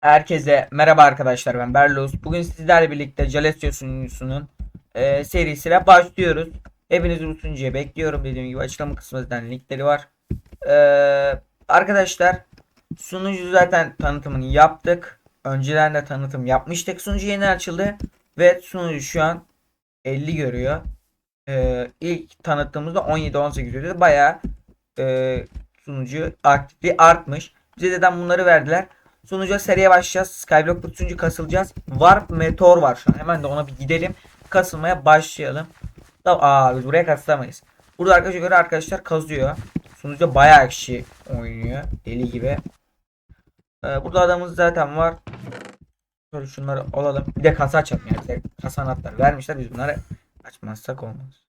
Herkese merhaba arkadaşlar ben Berlos. Bugün sizlerle birlikte Jalesio sunucusunun e, serisiyle başlıyoruz. Hepinizi bu bekliyorum. Dediğim gibi açıklama kısmında linkleri var. E, arkadaşlar sunucu zaten tanıtımını yaptık. Önceden de tanıtım yapmıştık. Sunucu yeni açıldı ve sunucu şu an 50 görüyor. E, ilk tanıttığımızda 17-18 görüyordu. Bayağı e, sunucu aktifliği artmış. Bize neden bunları verdiler. Sonuca seriye başlayacağız. Skyblock tutuncu kasılacağız. Warp Meteor var şu an. Hemen de ona bir gidelim. Kasılmaya başlayalım. Aa biz buraya kasılamayız. Burada arkadaşa göre arkadaşlar kazıyor. Sonuçta bayağı kişi oynuyor. Deli gibi. Ee, burada adamımız zaten var. Şöyle şunları alalım. Bir de kasa açalım yani. Bize kasa anahtarı vermişler. Biz bunları açmazsak olmaz.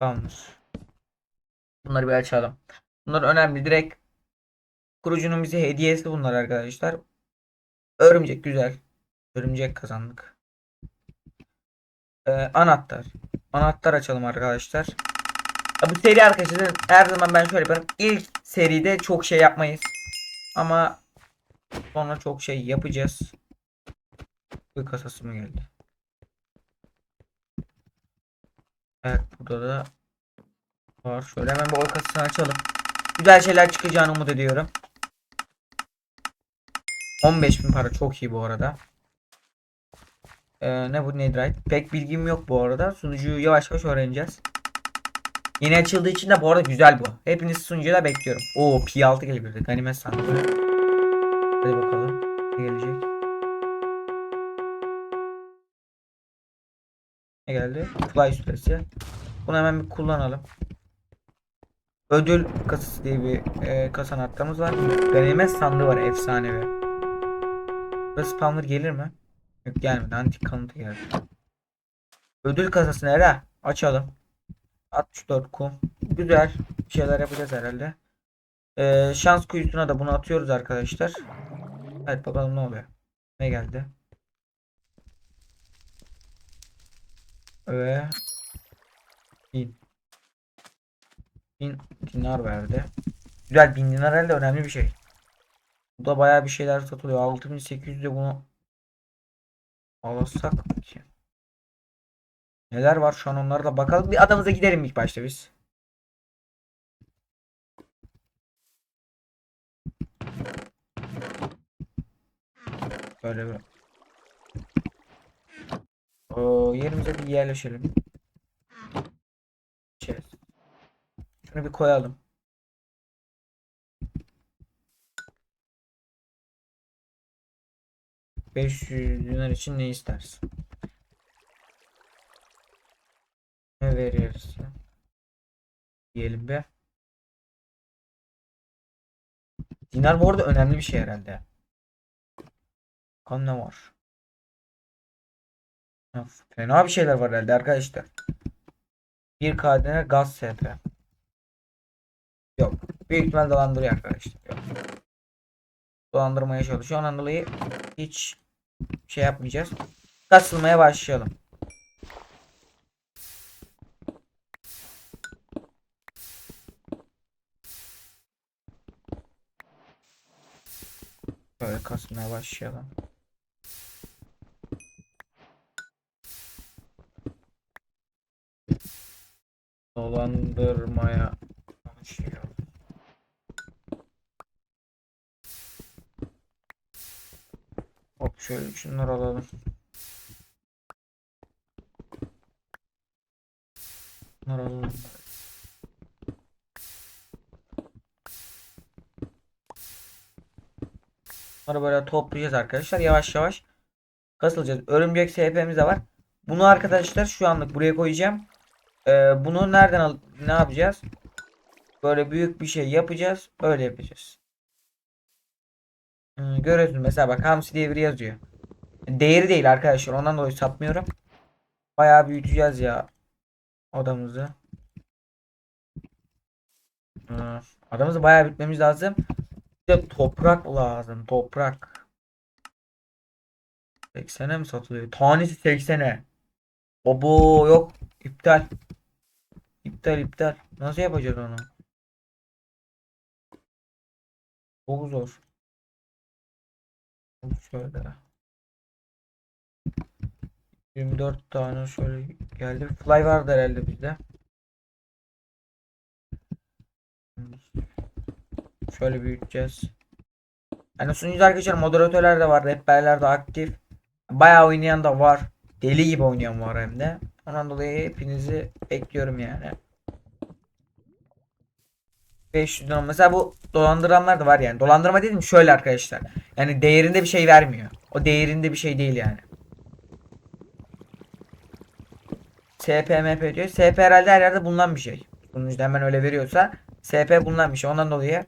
Tamamdır. Bunları bir açalım. Bunlar önemli. Direkt Kurucunun bize hediyesi bunlar arkadaşlar. Örümcek güzel. Örümcek kazandık. Ee, anahtar. Anahtar açalım arkadaşlar. Ya bu seri arkadaşlar her zaman ben şöyle yaparım. İlk seride çok şey yapmayız. Ama sonra çok şey yapacağız. Bu kasası mı geldi? Evet burada da var. Şöyle hemen oy kasasını açalım. Güzel şeyler çıkacağını umut ediyorum. 15.000 para çok iyi bu arada. Ee, ne bu Netherite? Pek bilgim yok bu arada. Sunucuyu yavaş yavaş öğreneceğiz. Yeni açıldığı için de bu arada güzel bu. Hepiniz sunucuya da bekliyorum. Oo P6 gelebilirdi. Ganimet sandığı. Hadi bakalım. Ne gelecek? Ne geldi? Fly süresi. Bunu hemen bir kullanalım. Ödül kasası diye bir e, kasa var. Ganimet sandığı var efsanevi. Burası spawner gelir mi? Yok gelmedi. Antik kalıntı geldi. Ödül kasası nere? Açalım. 64 kum. Güzel. Bir şeyler yapacağız herhalde. Ee, şans kuyusuna da bunu atıyoruz arkadaşlar. Evet bakalım ne oluyor. Ne geldi? Ve bin. Bin dinar verdi. Güzel bin dinar herhalde önemli bir şey. Bu da bayağı bir şeyler satılıyor. 6800'de bunu alırsak ki. Neler var şu an onlara da bakalım. Bir adamıza gidelim ilk başta biz. Böyle bir. Oo, yerimize bir yerleşelim. İçeriz. Şunu bir koyalım. 500 dinar için ne istersin? Ne verirsin? Diyelim be. Dinar bu arada önemli bir şey herhalde. Kan ne var? Ya, Fena bir şeyler var herhalde arkadaşlar. Bir kadene gaz SP. Yok. Büyük ihtimal dolandırıyor arkadaşlar. Yok. Dolandırmaya çalışıyor. Ondan dolayı hiç şey yapmayacağız. Kasılmaya başlayalım. Böyle kasmaya başlayalım. Dolandırmaya başlayalım. Şöyle şunları alalım. Bunları alalım. Bunları böyle toplayacağız arkadaşlar. Yavaş yavaş kasılacağız. Örümcek SP'miz de var. Bunu arkadaşlar şu anlık buraya koyacağım. Ee, bunu nereden al ne yapacağız? Böyle büyük bir şey yapacağız. Öyle yapacağız. Hmm, görüyorsunuz mesela bak hamsi diye biri yazıyor. Değeri değil arkadaşlar. Ondan dolayı satmıyorum. Bayağı büyüteceğiz ya adamımızı. Hmm, adamımızı bayağı büyütmemiz lazım. Bir de toprak lazım. Toprak. 80'e mi satılıyor? Tanesi 80'e. Obo yok. İptal. İptal iptal. Nasıl yapacağız onu? Çok zor. Şöyle. 24 tane şöyle geldi. Fly vardı herhalde bizde. Şöyle büyüteceğiz. Yani sunucu arkadaşlar moderatörler de var. Rehberler de aktif. Bayağı oynayan da var. Deli gibi oynayan var hem de. Ondan dolayı hepinizi bekliyorum yani. 500 lira. Mesela bu dolandıranlar da var yani. Dolandırma dedim şöyle arkadaşlar. Yani değerinde bir şey vermiyor. O değerinde bir şey değil yani. SPMP diyor. SP herhalde her yerde bulunan bir şey. Sunucuda hemen öyle veriyorsa SP bulunan bir şey. Ondan dolayı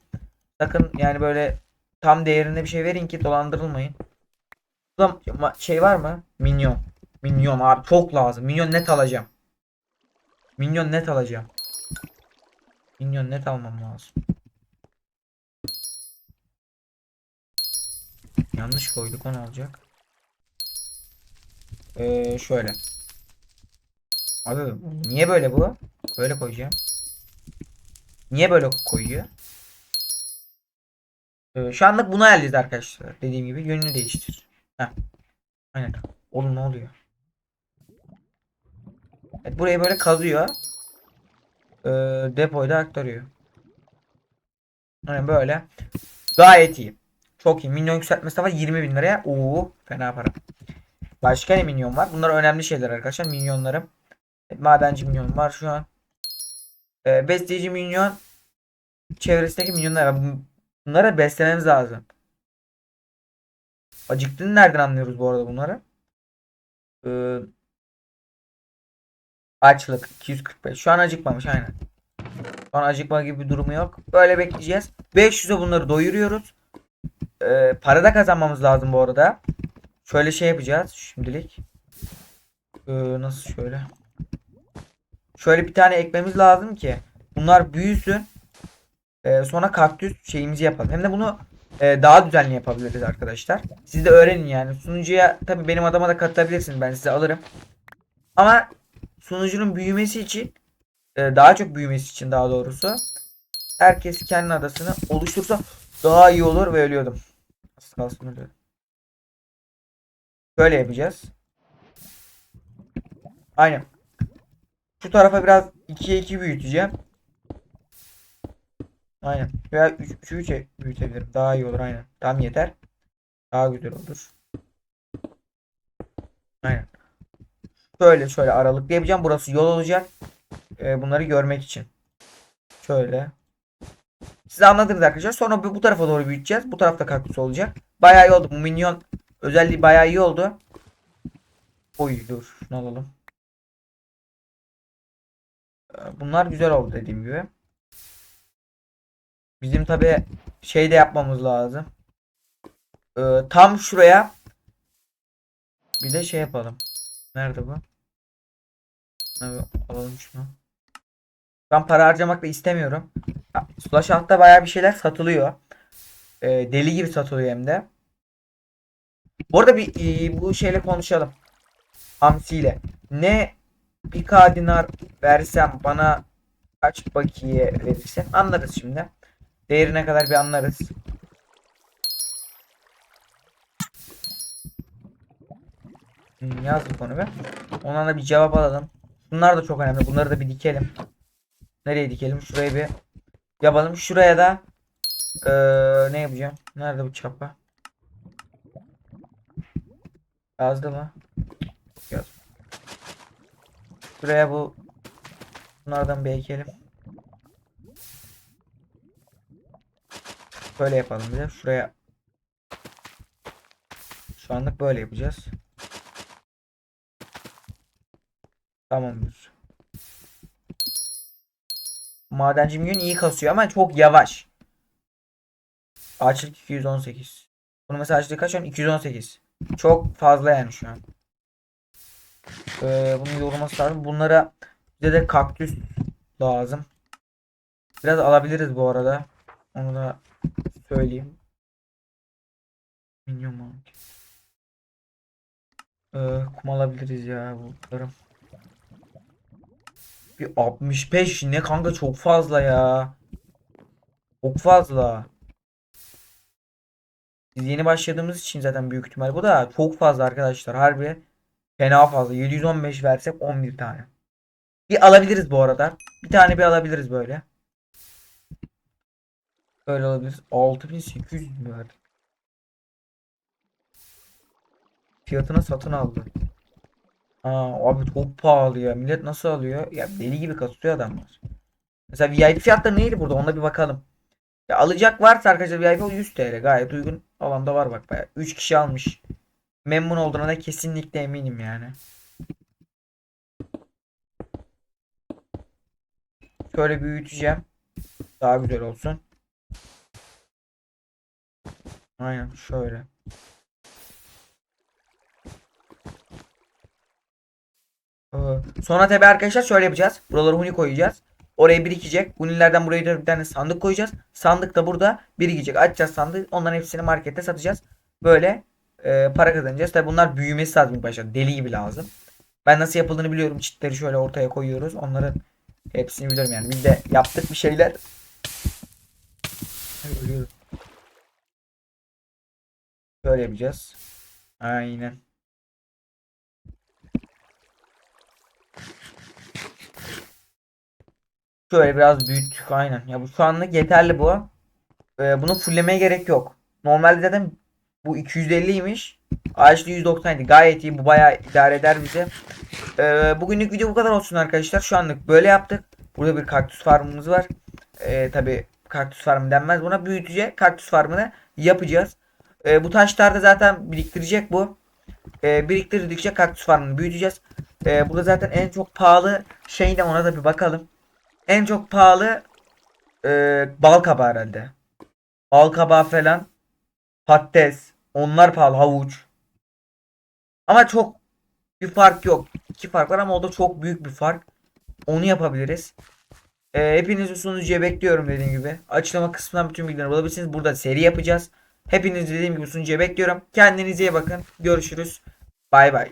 sakın yani böyle tam değerinde bir şey verin ki dolandırılmayın. Burada şey var mı? Minyon. Minyon abi çok lazım. Minyon net alacağım. Minyon net alacağım. Minyon net almam lazım. Yanlış koyduk onu alacak. Ee, şöyle. Abi niye böyle bu? Böyle koyacağım. Niye böyle koyuyor? Ee, şu anlık bunu ayarlayacağız arkadaşlar. Dediğim gibi yönünü değiştir. Heh. Aynen. Oğlum ne oluyor? Evet, burayı böyle kazıyor. Ee, depoyu aktarıyor. Aynen böyle. Gayet iyi. Çok iyi. Minyon yükseltmesi de var 20 bin liraya. Oo, fena para. Başka ne minyon var? Bunlar önemli şeyler arkadaşlar. Minyonlarım. Madenci minyon var şu an. Ee, besleyici minyon. Çevresindeki minyonlar var. Bun- Bunları beslememiz lazım. Acıktığını nereden anlıyoruz bu arada bunları? Ee, açlık 245. Şu an acıkmamış aynen. Şu an acıkma gibi bir durumu yok. Böyle bekleyeceğiz. 500'e bunları doyuruyoruz. Ee, para da kazanmamız lazım bu arada. Şöyle şey yapacağız şimdilik. Ee, nasıl şöyle? Şöyle bir tane ekmemiz lazım ki bunlar büyüsün. Ee, sonra kaktüs şeyimizi yapalım. Hem de bunu e, daha düzenli yapabiliriz arkadaşlar. Siz de öğrenin yani. Sunucuya tabii benim adama da katılabilirsiniz. Ben size alırım. Ama sunucunun büyümesi için e, daha çok büyümesi için daha doğrusu herkes kendi adasını oluştursa daha iyi olur ve ölüyordum. Az kalsın ölüyordum. Böyle yapacağız. Aynen. Şu tarafa biraz 2'ye 2 büyüteceğim. Aynen. Veya 3'ü 3'e büyütebilirim. Daha iyi olur aynen. Tam yeter. Daha güzel olur. Aynen. Şöyle şöyle aralıklı yapacağım. Burası yol olacak. Ee, bunları görmek için. Şöyle. Siz anladınız arkadaşlar. Sonra bu tarafa doğru büyüteceğiz. Bu tarafta kaktüs olacak. Bayağı iyi oldu. Bu minyon özelliği bayağı iyi oldu. Oy dur. Şunu alalım. Ee, Bunlar güzel oldu dediğim gibi. Bizim tabi şey de yapmamız lazım. Ee, tam şuraya bir de şey yapalım. Nerede bu? Abi, alalım şunu. Ben para harcamak da istemiyorum. Ha, Slash altta bayağı bir şeyler satılıyor. Ee, deli gibi satılıyor hem de. Bu arada bir e, bu şeyle konuşalım. Hamsi ile. Ne bir dinar versem bana kaç bakiye verirsen anlarız şimdi. Değerine kadar bir anlarız. Hmm, Yazdık onu be. Ondan da bir cevap alalım. Bunlar da çok önemli. Bunları da bir dikelim. Nereye dikelim? Şuraya bir yapalım. Şuraya da eee, ne yapacağım? Nerede bu çapa? Yazdı mı? Yaz. Şuraya bu bunlardan bir ekelim. Böyle yapalım bir de. Şuraya şu anlık böyle yapacağız. Tamamdır. Madenci milyon iyi kasıyor ama çok yavaş. Açlık 218. Bunu mesela açlık kaç şu an? 218. Çok fazla yani şu an. Ee, bunun yorulması lazım. Bunlara bize de kaktüs lazım. Biraz alabiliriz bu arada. Onu da söyleyeyim. Minyon market. Ee, kum alabiliriz ya bulutlarım. Bir 65 ne kanka çok fazla ya. Çok fazla. Biz yeni başladığımız için zaten büyük ihtimal bu da çok fazla arkadaşlar. Harbi fena fazla. 715 versek 11 tane. Bir alabiliriz bu arada. Bir tane bir alabiliriz böyle. Böyle alabiliriz. 6800 mü verdik? Fiyatına satın aldı. Aa, abi çok pahalı ya. Millet nasıl alıyor? Ya deli gibi kasıyor adamlar. Mesela VIP fiyatları neydi burada? Ona bir bakalım. Ya alacak varsa arkadaşlar VIP 100 TL gayet uygun alanda var bak bayağı. 3 kişi almış. Memnun olduğuna da kesinlikle eminim yani. Şöyle büyüteceğim. Daha güzel olsun. Aynen şöyle. Ee, Sonra tabi arkadaşlar şöyle yapacağız. Buraları huni koyacağız. Oraya birikecek. Hunilerden buraya da bir tane sandık koyacağız. Sandık da burada birikecek. Açacağız sandığı. Onların hepsini markette satacağız. Böyle e, para kazanacağız. Tabi bunlar büyümesi lazım başta. Deli gibi lazım. Ben nasıl yapıldığını biliyorum. Çitleri şöyle ortaya koyuyoruz. Onların hepsini biliyorum yani. Biz de yaptık bir şeyler. Ölüyorum. Böyle yapacağız. Aynen. Şöyle biraz büyüttük aynen. Ya bu şu anlık yeterli bu. Ee, bunu fullemeye gerek yok. Normalde zaten bu 250'ymiş. Ağaçlı 190 idi. Gayet iyi. Bu bayağı idare eder bize. Ee, bugünlük video bu kadar olsun arkadaşlar. Şu anlık böyle yaptık. Burada bir kaktüs farmımız var. Ee, Tabi kaktüs farmı denmez buna. Büyütecek kaktüs farmını yapacağız. Ee, bu taşlar da zaten biriktirecek bu. Ee, biriktirdikçe kaktüs farmını büyüteceğiz. Ee, burada zaten en çok pahalı şey de ona da bir bakalım. En çok pahalı e, bal kabağı herhalde. Bal kabağı falan. Patates. Onlar pahalı. Havuç. Ama çok bir fark yok. İki fark var ama o da çok büyük bir fark. Onu yapabiliriz. E, hepinizi sunucuya bekliyorum dediğim gibi. Açıklama kısmından bütün bilgileri bulabilirsiniz. Burada seri yapacağız. Hepinizi dediğim gibi sunucuya bekliyorum. Kendinize iyi bakın. Görüşürüz. Bay bay.